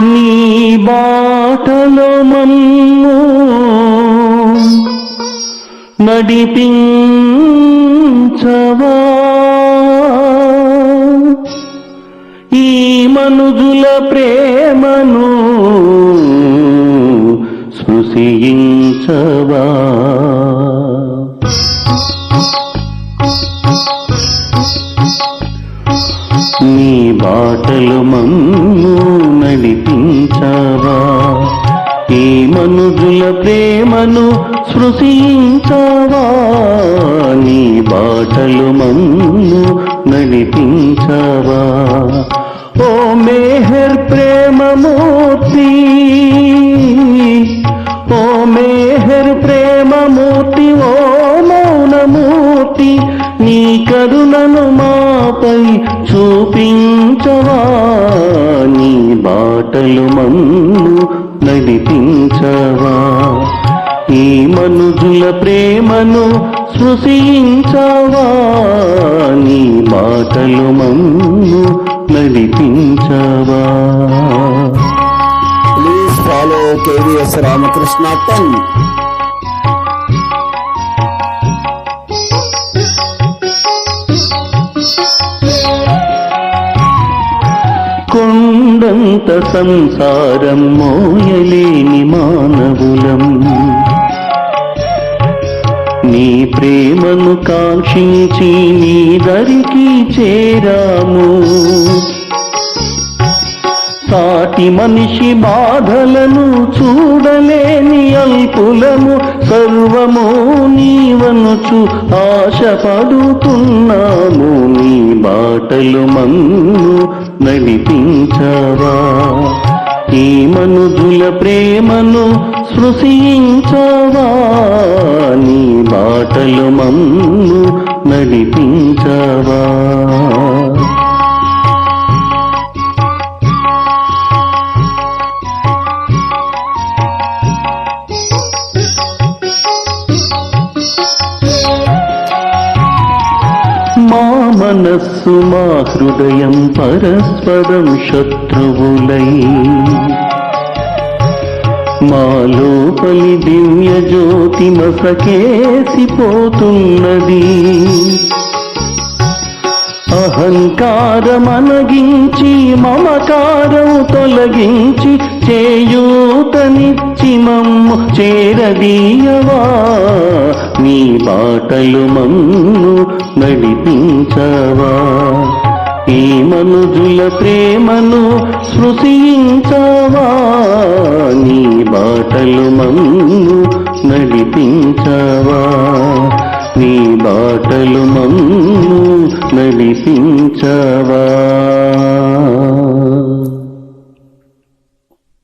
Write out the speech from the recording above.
నీ బాటలో మమ్ము నడిపించవా ఈ మనుజుల ప్రేమను స్పృశించవా Thank you. నీ బాటలు మన్ను నడిపించావా? ఈ మనుజుల ప్రేమను సృశించవా నీ బాటలు మన్ను నడిపించావా? ఓ మేహర్ ప్రేమమూర్తి ఓ మేహర్ ప్రేమమూర్తి ఓ మౌనమూర్తి నీ కరుణను మాపై చూపించవా నీ బాటలు మమ్ము నడిపించవా. ఈ మనుజుల ప్రేమను సృశించవా నీ మాటలు మమ్ము నడిపించవా. Please follow KVS Ramakrishna ten ఇంత సంసారం మోయలేని మానవులం. నీ ప్రేమను కాంక్షించి నీ దరికి చేరాము. సాటి మనిషి బాధలను చూడలేని అల్పులము సర్వము నీవనుచు ఆశపడుతున్నాము. నీ బాటలు మన్ను నడిపించవా ఈ మనుజుల ప్రేమను సృశించవా నీ బాటలు మన్ను నడిపించవా? మనస్సు మా హృదయం పరస్పరం శత్రువులై. మా లోపలి దివ్య జ్యోతి మసకేసిపోతున్నది. అహంకారమనగించి మమకారం తొలగించి చేయూతనిచ్చి మమ్ము చేరదీయవా? నీ బాటలు మమ్ము నడిపించవా? ఈ మనుజుల ప్రేమను సృశించవా నీ బాటలు మమ్ము నడిపించవా? నీ బాటలు నలిపించవా